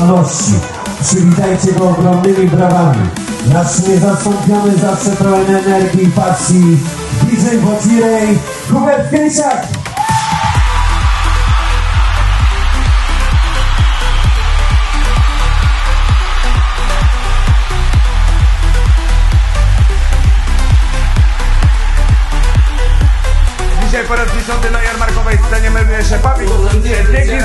wieczności. Przywitajcie go ogromnymi brawami. Nasz niezastąpiony zawsze pełen energii i pasji DJ Bocirej Hubert Krysiak! Dzisiaj po raz dziesiąty na jarmarkowej scenie melduje się Papi. Dzięki